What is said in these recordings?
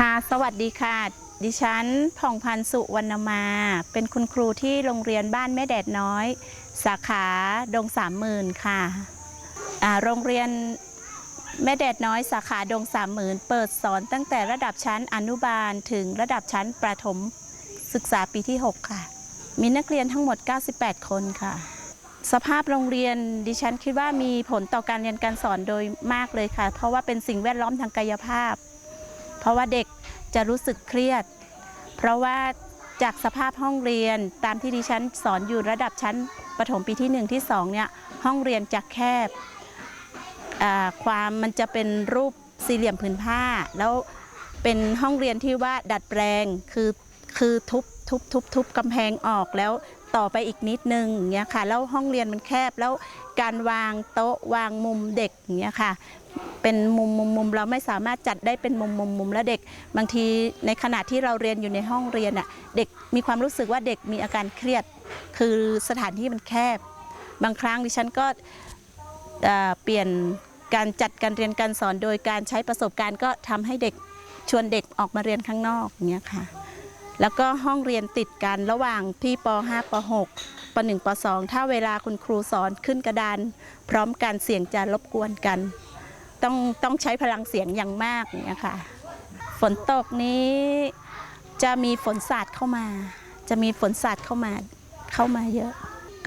ค่ะ สวัสดีค่ะ ดิฉันผ่องพันธ์สุวรรณมา เป็นคุณครูที่โรงเรียนบ้านแม่แดดน้อย สาขาดงสามหมื่นค่ะโรงเรียนแม่แดดน้อยสาขาดงสามหมื่นเปิดสอนตั้งแต่ระดับชั้นอนุบาลถึงระดับชั้นประถมศึกษาปีที่ 6 ค่ะ มีนักเรียนทั้งหมด 98 คนค่ะ สภาพโรงเรียนดิฉันคิดว่ามีผลต่อการเรียนการสอนโดยมากเลยค่ะ เพราะว่าเป็นสิ่งแวดล้อมทางกายภาพ เพราะว่าเด็กจะรู้สึกเครียด เพราะว่าจากสภาพห้องเรียนตามที่ดิฉันสอนอยู่ระดับชั้นประถมปีที่ 1 ที่ 2 เนี่ย ห้องเรียนจะแคบ ความมันจะเป็นรูปสี่เหลี่ยมผืนผ้า แล้วเป็นห้องเรียนที่ว่าดัดแปลงคือคือทุบทุบทุบทุบกำแพงออกแล้วต่อไปอีกนิดนึงอย่างเงี้ยค่ะแล้วห้องเรียนมันแคบแล้วการวางโต๊ะวางมุมเด็กอย่างเงี้ยค่ะ เป็นมุมมุมมุมเราไม่สามารถจัดได้เป็นมุมมุมมุมแล้วเด็ก บางทีในขณะที่เราเรียนอยู่ในห้องเรียนอะเด็กมีความรู้สึกว่าเด็กมีอาการเครียด คือสถานที่มันแคบ บางครั้งดิฉันก็เปลี่ยนการจัดการเรียนการสอนโดยการใช้ประสบการณ์ก็ทำให้เด็กชวนเด็กออกมาเรียนข้างนอกอย่างเงี้ยค่ะแล้วก็ห้องเรียนติดกันระหว่างที่ป .5 ป .6 ป .1 ป .2 ถ้าเวลาคุณครูสอนขึ้นกระดาน พร้อมกันเสียงจะรบกวนกัน ต้องต้องใช้พลังเสียงอย่างมากอย่างเงี้ยค่ะ ฝนตกนี้จะมีฝนสาดเข้ามา จะมีฝนสาดเข้ามาเข้ามาเยอะ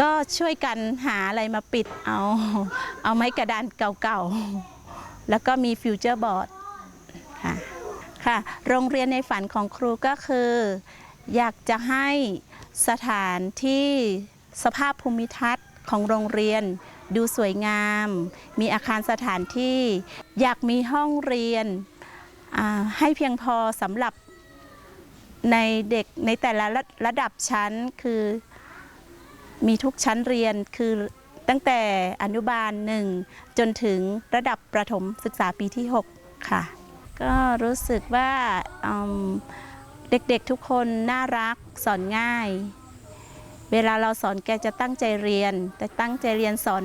ก็ช่วยกันหาอะไรมาปิดเอาเอาไม้กระดานเก่าๆ แล้วก็มีฟิวเจอร์บอร์ดค่ะค่ะโรงเรียนในฝันของครูก็คือ อยากจะให้สถานที่สภาพภูมิทัศน์ของโรงเรียน ดูสวยงาม มีอาคารสถานที่ อยากมีห้องเรียนให้เพียงพอสำหรับในเด็กในแต่ละระระดับชั้นคือมีทุกชั้นเรียนคือตั้งแต่อนุบาลหนึ่งจนถึงระดับประถมศึกษาปีที่ 6 ค่ะ ก็รู้สึกว่าเด็กๆทุกคนน่ารักสอนง่าย เวลาเราสอนแกจะตั้งใจเรียน แต่ตั้งใจเรียนสอน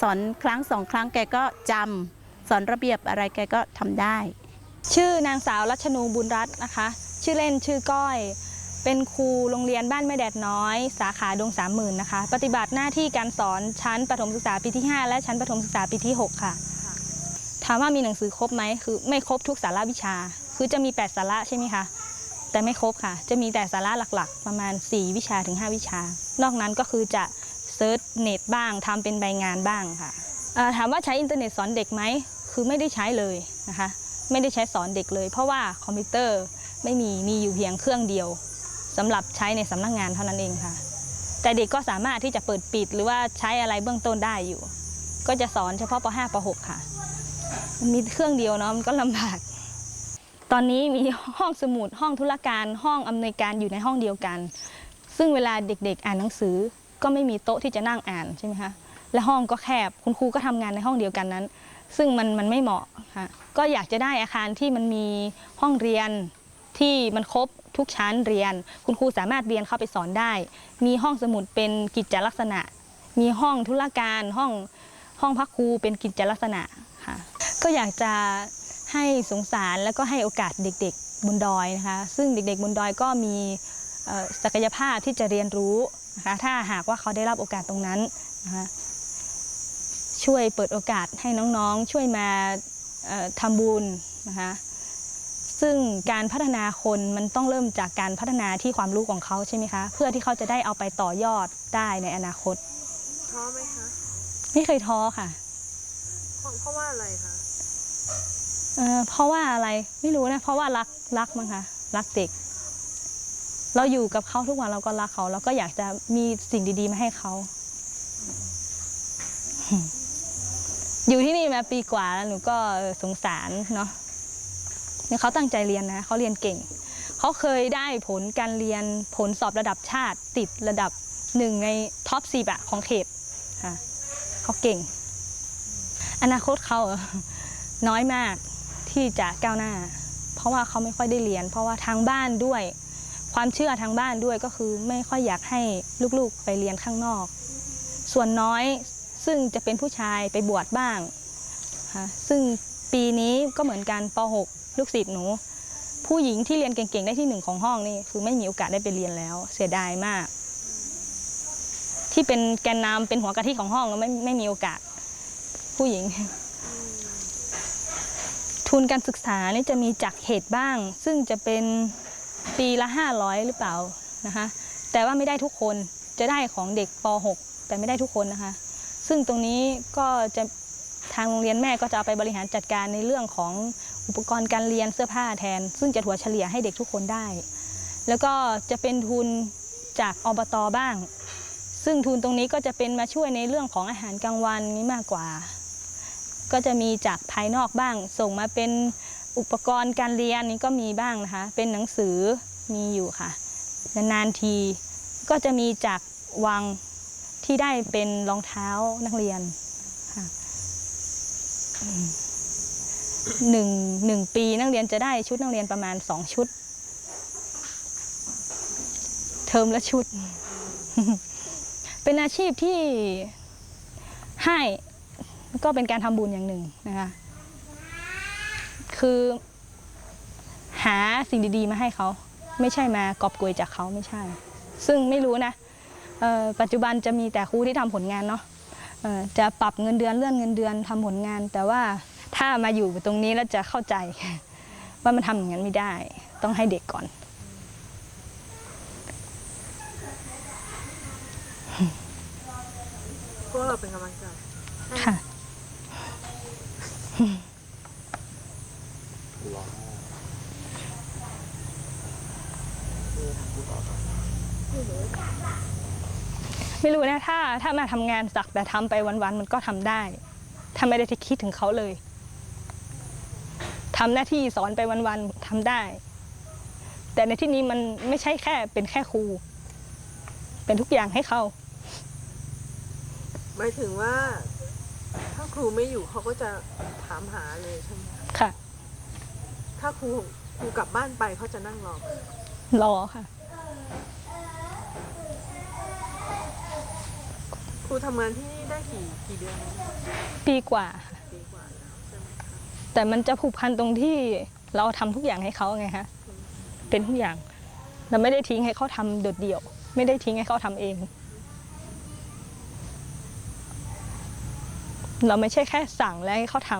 สอนครั้งสองครั้งแกก็จำสอนระเบียบอะไรแกก็ทำได้ ชื่อนางสาวรัชนูบุญรัตน์นะคะ ชื่อเล่นชื่อก้อย เป็นครูโรงเรียนบ้านแม่แดดน้อย สาขาดงสามหมื่นนะคะ ปฏิบัติหน้าที่การสอนชั้นประถมศึกษาปีที่ 5 และชั้นประถมศึกษาปีที่ 6 ค่ะ ถามว่ามีหนังสือครบไหมคือไม่ครบทุกสาระวิชา คือจะมี 8 สาระใช่ไหมคะ แต่ไม่ครบค่ะ จะมีแต่สาระหลักๆ ประมาณ 4 วิชาถึง 5 วิชา นอกนั้นก็คือจะเซิร์ชเน็ตบ้างทำเป็นใบงานบ้างค่ะถามว่าใช้อินเทอร์เน็ตสอนเด็กไหมคือไม่ได้ใช้เลยนะคะ ไม่ได้ใช้สอนเด็กเลย เพราะว่าคอมพิวเตอร์ไม่มีมีอยู่เพียงเครื่องเดียวสำหรับใช้ในสำนักงานเท่านั้นเองค่ะ แต่เด็กก็สามารถที่จะเปิดปิดหรือว่าใช้อะไรเบื้องต้นได้อยู่ ก็จะสอนเฉพาะป .5 ป .6 ค่ะ มีเครื่องเดียวเนาะมันก็ลำบาก ตอนนี้มีห้องสมุดห้องธุรการห้องอำนวยการอยู่ในห้องเดียวกัน ซึ่งเวลาเด็กๆ อ่านหนังสือก็ไม่มีโต๊ะที่จะนั่งอ่านใช่ไหมคะและห้องก็แคบคุณครูก็ทำงานในห้องเดียวกันนั้น ซึ่งมันมันไม่เหมาะค่ะก็อยากจะได้อาคารที่มันมีห้องเรียนที่มันครบทุกชั้นเรียน คุณครูสามารถเรียนเข้าไปสอนได้ มีห้องสมุดเป็นกิจลักษณะ มีห้องธุรการห้องห้องพักครูเป็นกิจลักษณะค่ะก็อยากจะ ให้สงสารแล้วก็ให้โอกาสเด็กๆบนดอยนะคะซึ่งเด็กๆบนดอยก็มีเอ่อศักยภาพที่จะเรียนรู้นะคะถ้าหากว่าเขาได้รับโอกาสตรงนั้นนะคะช่วยเปิดโอกาสให้น้องๆ ช่วยมาเอ่อทำบุญนะคะซึ่งการพัฒนาคนมันต้องเริ่มจากการพัฒนาที่ความรู้ของเขาใช่ไหมคะ เพื่อที่เขาจะได้เอาไปต่อยอดได้ในอนาคตท้อไหมคะ ไม่เคยท้อค่ะ เพราะเพราะว่าอะไรคะ เพราะว่าอะไรไม่รู้นะเพราะว่ารักรักมั้งคะรักเด็ก เราอยู่กับเขาทุกวันเราก็รักเขาเราก็อยากจะมีสิ่งดีๆมาให้เขา อยู่ที่นี่มาปีกว่าแล้วหนูก็สงสารเนาะเนี่ยเขาตั้งใจเรียนนะเขาเรียนเก่งเขาเคยได้ผลการเรียนผลสอบระดับชาติ ติดระดับหนึ่งในท็อปสิบอะของเขตเขาเก่ง อนาคตเขาเหรอน้อยมาก ที่จะก้าวหน้า เพราะว่าเขาไม่ค่อยได้เรียน เพราะว่าทางบ้านด้วย ความเชื่อทางบ้านด้วยก็คือไม่ค่อยอยากให้ลูกๆไปเรียนข้างนอก ส่วนน้อยซึ่งจะเป็นผู้ชายไปบวชบ้างค่ะซึ่งปีนี้ก็เหมือนกันป .6 ลูกศิษย์หนู ผู้หญิงที่เรียนเก่งๆได้ที่หนึ่งของห้องนี่คือไม่มีโอกาสได้ไปเรียนแล้ว เสียดายมาก ที่เป็นแกนนำเป็นหัวกะทิของห้องแล้วไม่ไม่มีโอกาสผู้หญิง ทุนการศึกษานี่จะมีจากเหตุบ้าง ซึ่งจะเป็นปีละ 500 หรือเปล่านะคะแต่ว่าไม่ได้ทุกคนจะได้ของเด็กป .6 แต่ไม่ได้ทุกคนนะคะ ซึ่งตรงนี้ก็จะทางโรงเรียนแม่ก็จะเอาไปบริหารจัดการในเรื่องของอุปกรณ์การเรียนเสื้อผ้าแทน ซึ่งจะถัวเฉลี่ยให้เด็กทุกคนได้ แล้วก็จะเป็นทุนจากอบตบ้าง ซึ่งทุนตรงนี้ก็จะเป็นมาช่วยในเรื่องของอาหารกลางวันนี้มากกว่า ก็จะมีจากภายนอกบ้าง ส่งมาเป็นอุปกรณ์การเรียนนี้ก็มีบ้างนะคะ เป็นหนังสือมีอยู่ค่ะ นานๆทีก็จะมีจากวังที่ได้เป็นรองเท้านักเรียนค่ะหนึ่งหนึ่งปีนักเรียนจะได้ชุดนักเรียนประมาณสองชุด เทอมละชุด เป็นอาชีพที่ให้ ก็เป็นการทำบุญอย่างหนึ่งนะคะคือหาสิ่งดีๆ มาให้เขาไม่ใช่มากอบโกยจากเขาไม่ใช่ ซึ่งไม่รู้นะเอ่อปัจจุบันจะมีแต่ครูที่ทำผลงานเนาะเอ่อจะปรับเงินเดือนเลื่อนเงินเดือนทำผลงาน แต่ว่าถ้ามาอยู่ตรงนี้แล้วจะเข้าใจว่ามันทำอย่างนั้นไม่ได้ ต้องให้เด็กก่อนพวกเราเป็นกำลังใจให้ค่ะ ไม่รู้นะถ้าถ้ามาทำงานสักแต่ทำไปวันๆมันก็ทำได้ถ้าไม่ได้คิดถึงเขาเลยทำหน้าที่สอนไปวันๆทำได้ แต่ในที่นี้มันไม่ใช่แค่เป็นแค่ครู เป็นทุกอย่างให้เขาหมายถึงว่า ถ้าครูไม่อยู่เขาก็จะถามหาเลยใช่ไหมค่ะ ถ้าครูครูกลับบ้านไปเขาจะนั่งรอรอค่ะ รูทำงานที่นี่ได้กี่กี่เดือนแล้วปีกว่า ปีกว่าแล้วใช่ไหมคะแต่มันจะผูกพันตรงที่เราทำทุกอย่างให้เขาไงคะเป็นทุกอย่างเราไม่ได้ทิ้งให้เขาทำโดดเดี่ยว ไม่ได้ทิ้งให้เขาทำเอง เราไม่ใช่แค่สั่งแล้วให้เขาท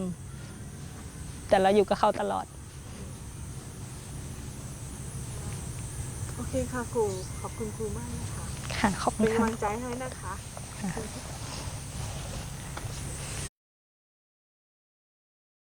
ำแต่เราอยู่กับเขาตลอด โอเคค่ะครูขอบคุณครูมากนะคะค่ะขอบคุเป็ณนค่ะกำลังใจให้นะคะ ค่ะ